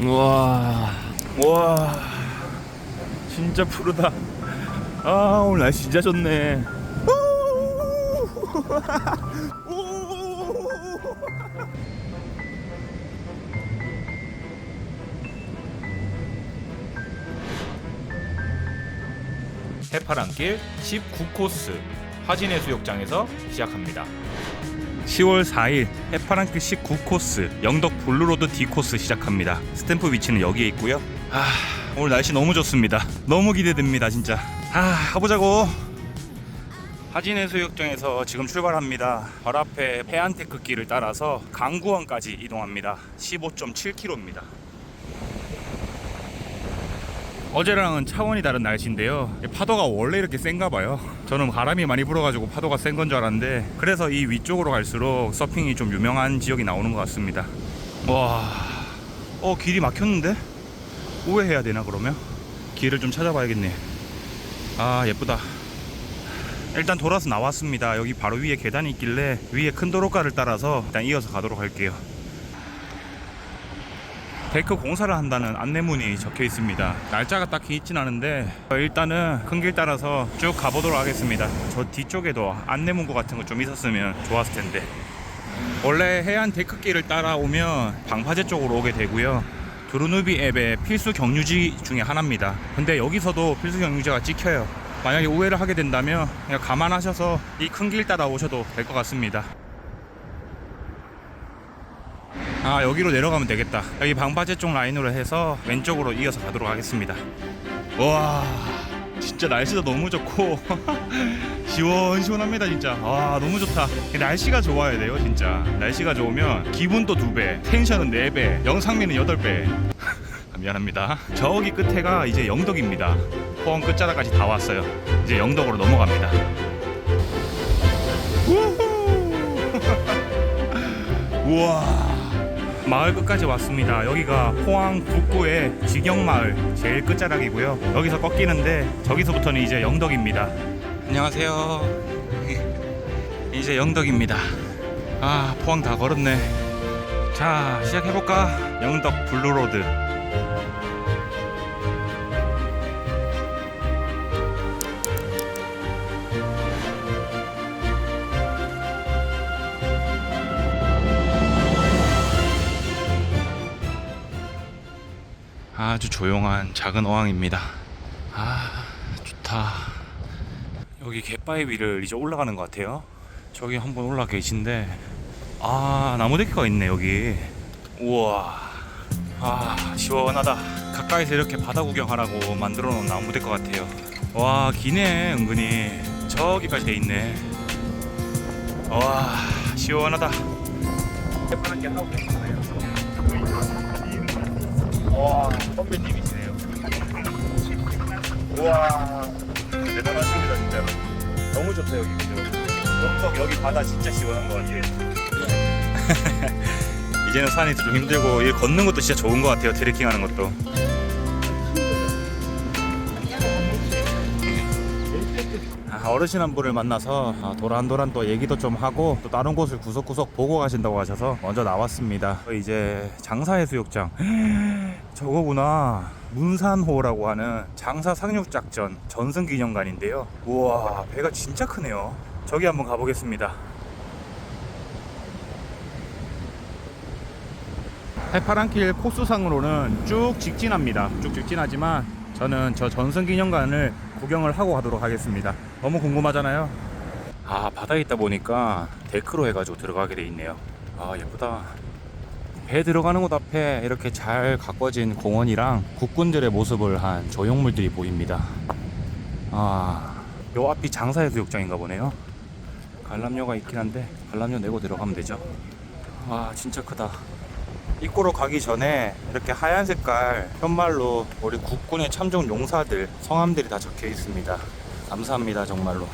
우와. 와. 진짜 푸르다. 아 오늘 날씨 진짜 좋네. 해파랑길 19코스 화진해수욕장에서 시작합니다. 10월 4일 해파랑길 19코스 영덕 블루로드 D코스 시작합니다. 스탬프 위치는 여기에 있고요. 아, 오늘 날씨 너무 좋습니다. 너무 기대됩니다, 진짜. 아, 가보자고. 하진해수욕장에서 지금 출발합니다. 바로 앞에 해안테크 길을 따라서 강구원까지 이동합니다. 15.7km입니다. 어제랑은 차원이 다른 날씨인데요. 파도가 원래 이렇게 센가 봐요. 저는 바람이 많이 불어가지고 파도가 센 건 줄 알았는데 그래서 이 위쪽으로 갈수록 서핑이 좀 유명한 지역이 나오는 것 같습니다. 와, 어 길이 막혔는데 우회해야 되나 그러면? 길을 좀 찾아봐야겠네. 아 예쁘다. 일단 돌아서 나왔습니다. 여기 바로 위에 계단이 있길래 위에 큰 도로가를 따라서 일단 이어서 가도록 할게요. 데크 공사를 한다는 안내문이 적혀 있습니다. 날짜가 딱히 있진 않은데 일단은 큰 길 따라서 쭉 가보도록 하겠습니다. 저 뒤쪽에도 안내문구 같은 거 좀 있었으면 좋았을 텐데. 원래 해안 데크길을 따라오면 방파제 쪽으로 오게 되고요. 두루누비 앱의 필수 경유지 중에 하나입니다. 근데 여기서도 필수 경유지가 찍혀요. 만약에 우회를 하게 된다면 그냥 감안하셔서 이 큰 길 따라 오셔도 될 것 같습니다. 아 여기로 내려가면 되겠다. 여기 방파제 쪽 라인으로 해서 왼쪽으로 이어서 가도록 하겠습니다. 와 진짜 날씨도 너무 좋고. 시원시원합니다 진짜. 와 너무 좋다. 날씨가 좋아야 돼요 진짜. 날씨가 좋으면 기분도 두배 텐션은 네배 영상미는 여덟 배. 미안합니다. 저기 끝에가 이제 영덕입니다. 포항 끝자락까지 다 왔어요. 이제 영덕으로 넘어갑니다. 우와 마을 끝까지 왔습니다. 여기가 포항 북구의 직영마을 제일 끝자락이고요. 여기서 꺾이는데 저기서부터는 이제 영덕입니다. 안녕하세요. 이제 영덕입니다. 아 포항 다 걸었네. 자 시작해볼까? 영덕 블루로드. 아주 조용한 작은 어항입니다. 아 좋다. 여기 갯바위 위를 이제 올라가는 것 같아요. 저기 한번 올라 계신데 아 나무 데크가 있네 여기. 우와. 아 시원하다. 가까이서 이렇게 바다 구경하라고 만들어 놓은 나무 데크 같아요. 와 기네 은근히 저기까지 돼 있네. 와 시원하다. 와, 선배님이시네요. 우와, 대단하십니다, 진짜로. 너무 좋다, 여기, 그죠? 영덕 여기 바다 진짜 시원한 것 같아요. 이제는 산이 좀 힘들고, 이 걷는 것도 진짜 좋은 것 같아요, 트레킹 하는 것도. 어르신 한 분을 만나서 아, 도란도란 또 얘기도 좀 하고 또 다른 곳을 구석구석 보고 가신다고 하셔서 먼저 나왔습니다. 이제 장사해수욕장 저거구나 문산호라고 하는 장사 상륙작전 전승기념관인데요. 우와 배가 진짜 크네요. 저기 한번 가보겠습니다. 해파랑길 코스상으로는 쭉 직진합니다. 쭉 직진하지만 저는 저 전승기념관을 구경을 하고 가도록 하겠습니다. 너무 궁금하잖아요. 아 바다에 있다 보니까 데크로 해가지고 들어가게 돼 있네요. 아 예쁘다. 배 들어가는 곳 앞에 이렇게 잘 가꿔진 공원이랑 국군들의 모습을 한 조형물들이 보입니다. 아, 요 앞이 장사해수욕장인가 보네요. 관람료가 있긴 한데 관람료 내고 들어가면 되죠. 와, 진짜 크다. 입구로 가기 전에 이렇게 하얀 색깔 현말로 우리 국군의 참전 용사들 성함들이 다 적혀 있습니다. 감사합니다, 정말로.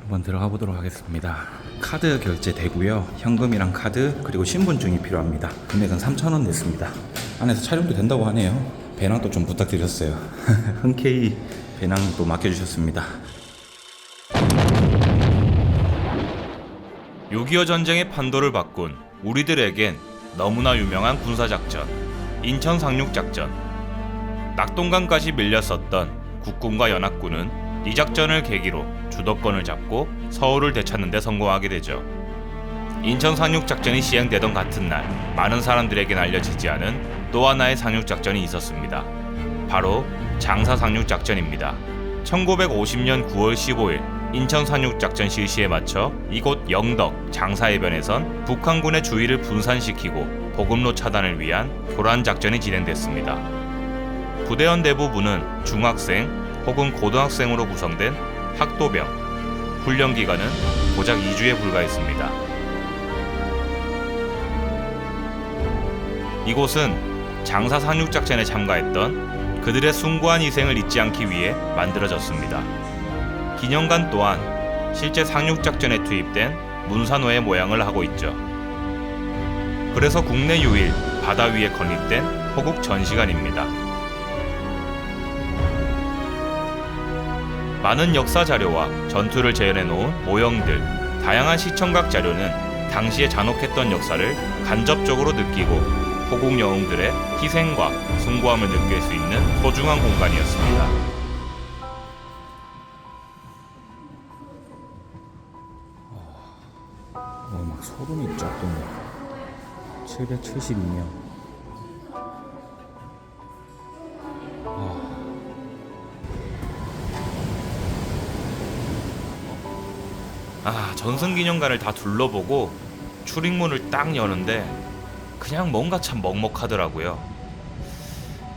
한번 들어가 보도록 하겠습니다. 카드 결제 되고요. 현금이랑 카드 그리고 신분증이 필요합니다. 금액은 3,000원 냈습니다. 안에서 촬영도 된다고 하네요. 배낭도 좀 부탁드렸어요. 흔쾌히 배낭도 맡겨주셨습니다. 6.25 전쟁의 판도를 바꾼 우리들에겐 너무나 유명한 군사작전 인천 상륙작전 낙동강까지 밀렸었던 국군과 연합군은 이 작전을 계기로 주도권을 잡고 서울을 되찾는 데 성공하게 되죠. 인천 상륙 작전이 시행되던 같은 날 많은 사람들에겐 알려지지 않은 또 하나의 상륙 작전이 있었습니다. 바로 장사 상륙 작전입니다. 1950년 9월 15일 인천 상륙 작전 실시에 맞춰 이곳 영덕 장사해변에선 북한군의 주의를 분산시키고 보급로 차단을 위한 교란 작전이 진행됐습니다. 부대원 대부분은 중학생 혹은 고등학생으로 구성된 학도병, 훈련 기간은 고작 2주에 불과했습니다. 이곳은 장사 상륙작전에 참가했던 그들의 숭고한 희생을 잊지 않기 위해 만들어졌습니다. 기념관 또한 실제 상륙작전에 투입된 문산호의 모양을 하고 있죠. 그래서 국내 유일 바다 위에 건립된 호국 전시관입니다. 많은 역사 자료와 전투를 재현해 놓은 모형들, 다양한 시청각 자료는 당시에 잔혹했던 역사를 간접적으로 느끼고 호국 영웅들의 희생과 숭고함을 느낄 수 있는 소중한 공간이었습니다. 어, 막 소름이 쫙 돋네. 772명. 전승기념관을 다 둘러보고 출입문을 딱 여는데 그냥 뭔가 참 먹먹하더라고요.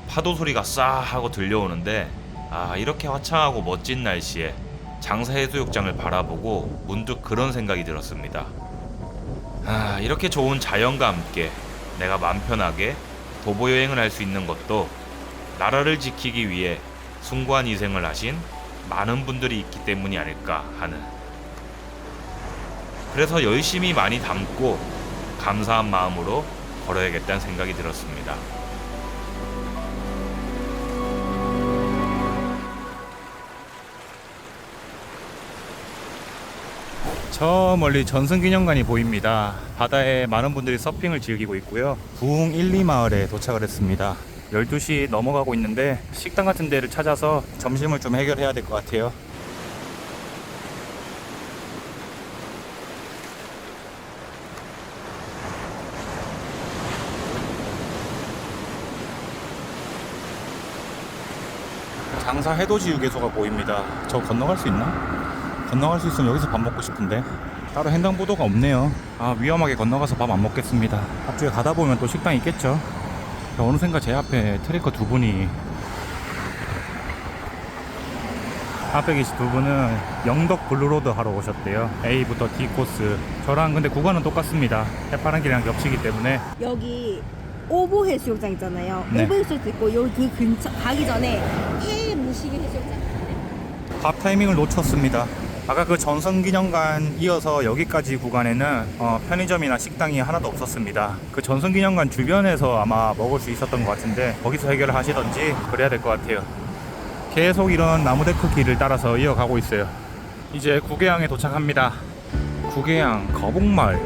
파도 소리가 싸 하고 들려오는데 아, 이렇게 화창하고 멋진 날씨에 장사해수욕장을 바라보고 문득 그런 생각이 들었습니다. 아, 이렇게 좋은 자연과 함께 내가 맘 편하게 도보 여행을 할 수 있는 것도 나라를 지키기 위해 숭고한 희생을 하신 많은 분들이 있기 때문이 아닐까 하는 그래서 열심히 많이 담고 감사한 마음으로 걸어야겠다는 생각이 들었습니다. 저 멀리 전승기념관이 보입니다. 바다에 많은 분들이 서핑을 즐기고 있고요. 부흥 1, 2마을에 도착을 했습니다. 12시 넘어가고 있는데 식당 같은 데를 찾아서 점심을 좀 해결해야 될 것 같아요. 장사 해돋이유개소가 보입니다. 저 건너갈 수 있나? 건너갈 수 있으면 여기서 밥 먹고 싶은데 따로 횡단보도가 없네요. 아 위험하게 건너가서 밥 안 먹겠습니다. 앞쪽에 가다 보면 또 식당 있겠죠. 어느샌가 제 앞에 트래커 두 분이 앞에 계신 두 분은 영덕 블루로드 하러 오셨대요. A부터 D 코스. 저랑 근데 구간은 똑같습니다. 해파란 길이랑 겹치기 때문에 여기 오보 해수욕장 있잖아요. 네. 오보 해수욕장 있고 여기 그 근처 가기 전에 해무 시기 해수욕장. 밥 타이밍을 놓쳤습니다. 아까 그 전성기념관 이어서 여기까지 구간에는 어, 편의점이나 식당이 하나도 없었습니다. 그 전성기념관 주변에서 아마 먹을 수 있었던 것 같은데 거기서 해결을 하시던지 그래야 될 것 같아요. 계속 이런 나무데크 길을 따라서 이어가고 있어요. 이제 구계항에 도착합니다. 구계항 거북마을.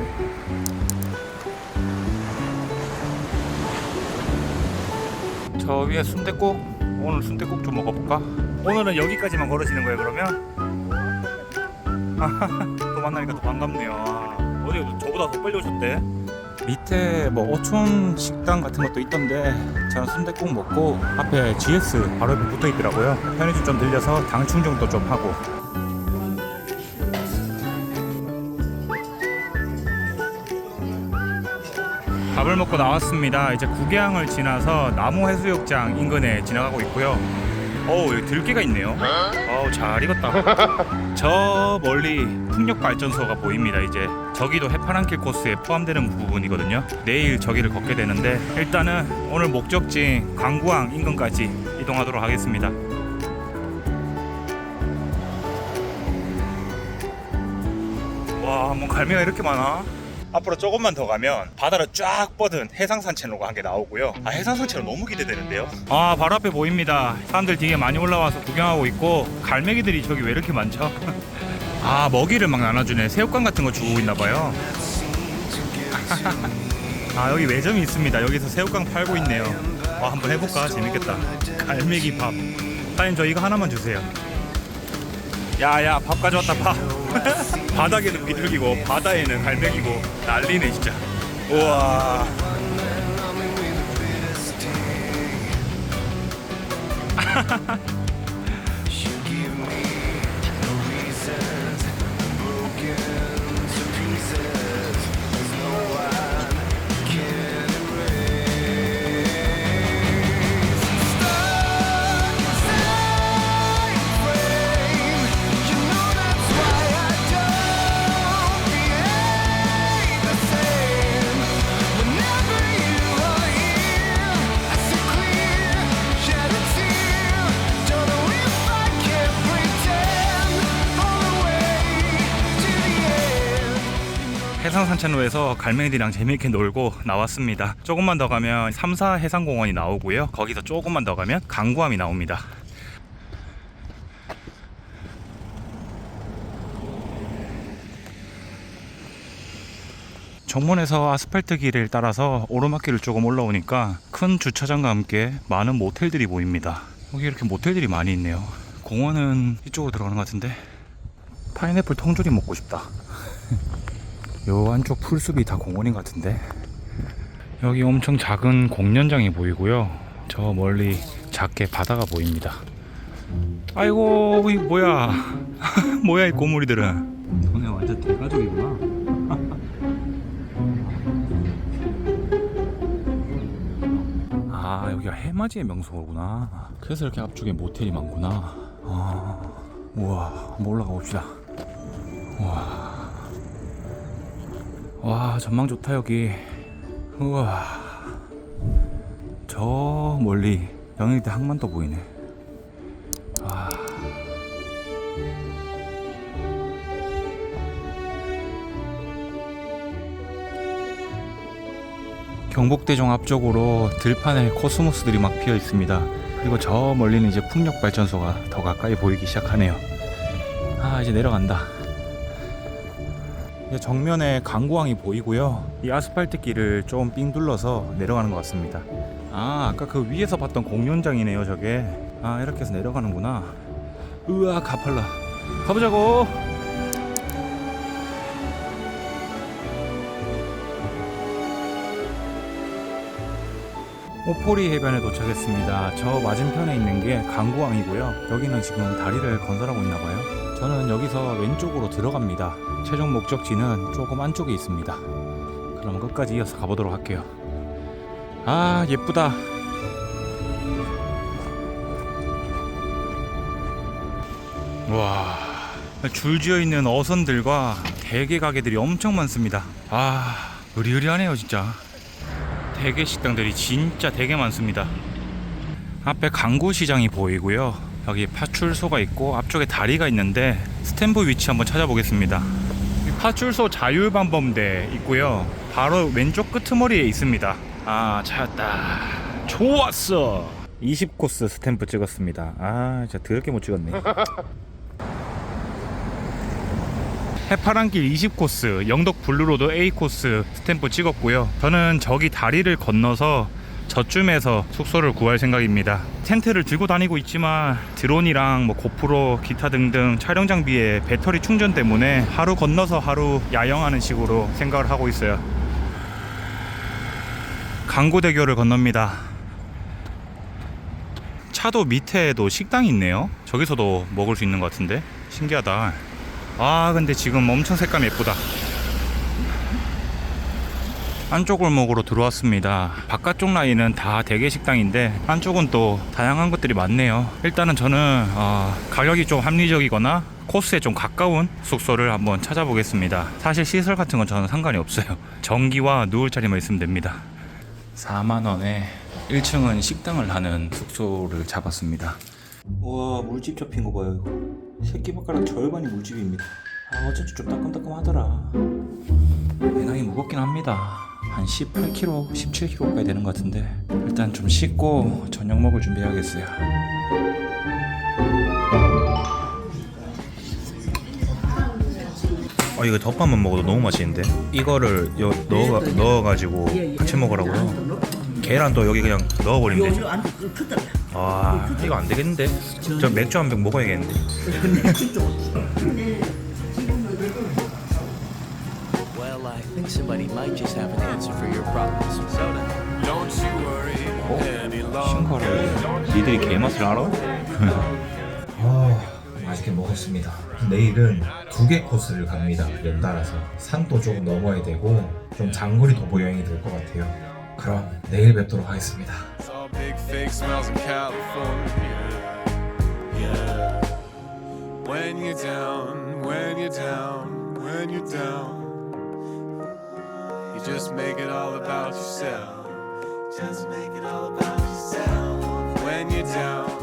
저 위에 순댓국 오늘 순댓국 좀 먹어볼까? 오늘은 여기까지만 걸으시는 거예요 그러면? 또 만나니까 또 반갑네요. 아, 어디 저보다 더 빨리 오셨대? 밑에 뭐 어촌 식당 같은 것도 있던데 저는 순댓국 먹고 앞에 GS 바로 붙어 있더라고요. 편의점 좀 들려서 당 충전도 좀 하고. 밥을 먹고 나왔습니다. 이제 구계항을 지나서 나무 해수욕장 인근에 지나가고 있고요. 어우 여기 들개가 있네요. 어우 잘 익었다. 저 멀리 풍력 발전소가 보입니다. 이제 저기도 해파랑길 코스에 포함되는 부분이거든요. 내일 저기를 걷게 되는데 일단은 오늘 목적지인 강구항 인근까지 이동하도록 하겠습니다. 와, 뭐 갈매가 이렇게 많아? 앞으로 조금만 더 가면 바다를 쫙 뻗은 해상 산책로가 한 개 나오고요. 아 해상 산책로 너무 기대되는데요. 아 바로 앞에 보입니다. 사람들 되게 많이 올라와서 구경하고 있고 갈매기들이 저기 왜 이렇게 많죠? 아 먹이를 막 나눠주네. 새우깡 같은 거 주고 있나 봐요. 아 여기 매점이 있습니다. 여기서 새우깡 팔고 있네요. 와 한번 해볼까? 재밌겠다. 갈매기 밥. 사장님 저 이거 하나만 주세요. 야야 밥 가져왔다 밥. 바닥에는 비둘기고 바다에는 갈매기고 난리네 진짜. 우와. 해상 산책로에서 갈매기들이랑 재미있게 놀고 나왔습니다. 조금만 더 가면 3, 4 해상공원이 나오고요. 거기서 조금만 더 가면 강구암이 나옵니다. 정문에서 아스팔트 길을 따라서 오르막길을 조금 올라오니까 큰 주차장과 함께 많은 모텔들이 보입니다. 여기 이렇게 모텔들이 많이 있네요. 공원은 이쪽으로 들어가는 것 같은데 파인애플 통조림 먹고 싶다. 요 안쪽 풀숲이 다 공원인 것 같은데. 여기 엄청 작은 공연장이 보이고요. 저 멀리 작게 바다가 보입니다. 아이고 이 뭐야. 뭐야 이 고무리들은. 너네 완전 대가족이구나. 아 여기가 해맞이의 명소구나. 그래서 이렇게 앞쪽에 모텔이 많구나. 아 우와 한번 올라가 봅시다. 와 전망 좋다 여기. 우와. 저 멀리 영일대 항만도 보이네. 와 경복대종 앞쪽으로 들판에 코스모스들이 막 피어 있습니다. 그리고 저 멀리는 이제 풍력 발전소가 더 가까이 보이기 시작하네요. 아 이제 내려간다 정면에 강구항이 보이고요. 이 아스팔트 길을 좀 삥 둘러서 내려가는 것 같습니다. 아, 아까 그 위에서 봤던 공연장이네요, 저게. 아, 이렇게 해서 내려가는구나. 으아, 가팔라. 가보자고! 오포리 해변에 도착했습니다. 저 맞은편에 있는 게 강구항이고요. 여기는 지금 다리를 건설하고 있나 봐요. 저는 여기서 왼쪽으로 들어갑니다. 최종 목적지는 조금 안쪽에 있습니다. 그럼 끝까지 이어서 가보도록 할게요. 아 예쁘다. 와 줄 지어 있는 어선들과 대게 가게들이 엄청 많습니다. 아 으리으리하네요 진짜. 대게 식당들이 진짜 되게 많습니다. 앞에 강구 시장이 보이고요. 여기 파출소가 있고 앞쪽에 다리가 있는데 스탬프 위치 한번 찾아보겠습니다. 이 파출소 자율방범대 있고요. 바로 왼쪽 끄트머리에 있습니다. 아 찾았다. 좋았어. 20코스 스탬프 찍었습니다. 아 진짜 더럽게 못 찍었네. 해파랑길 20코스, 영덕 블루로드 A 코스 스탬프 찍었고요. 저는 저기 다리를 건너서 저쯤에서 숙소를 구할 생각입니다. 텐트를 들고 다니고 있지만 드론이랑 뭐 고프로, 기타 등등 촬영 장비에 배터리 충전 때문에 하루 건너서 하루 야영하는 식으로 생각을 하고 있어요. 강고대교를 건넙니다. 차도 밑에도 식당이 있네요. 저기서도 먹을 수 있는 것 같은데 신기하다. 아 근데 지금 엄청 색감 예쁘다. 안쪽 골목으로 들어왔습니다. 바깥쪽 라인은 다 대게 식당인데 안쪽은 또 다양한 것들이 많네요. 일단은 저는 어, 가격이 좀 합리적이거나 코스에 좀 가까운 숙소를 한번 찾아보겠습니다. 사실 시설 같은 건 저는 상관이 없어요. 전기와 누울 자리만 있으면 됩니다. 4만 원에 1층은 식당을 하는 숙소를 잡았습니다. 우 와 물집 접힌 거 봐요 이거 새끼 발가락 절반이 물집입니다 아 어쩐지 좀 따끔따끔하더라 배낭이 무겁긴 합니다 한 18kg, 17kg까지 되는 것 같은데 일단 좀 씻고 저녁 먹을 준비해야겠어요 어, 어 이거 덮밥만 먹어도 너무 맛있는데 이거를 요 넣어 넣어가지고 같이 먹으라고요. 계란 또 여기 그냥 넣어버리면 되죠. 와 이거 안 되겠는데? 저 맥주 한 병 먹어야겠는데. Well, I think somebody might just have an answer for your problems. Soda. 신카를 니들이 개맛을 알아? 아 맛있게 먹었습니다. 내일은 두 개 코스를 갑니다. 연달아서 산도 조금 넘어야 되고 좀 장거리 도보 여행이 될 것 같아요. 그럼 내일 뵙도록 하겠습니다. Big fake smells in California. Yeah. When you're down, when you're down, when you're down, you just make it all about yourself. Just make it all about yourself. When you're down,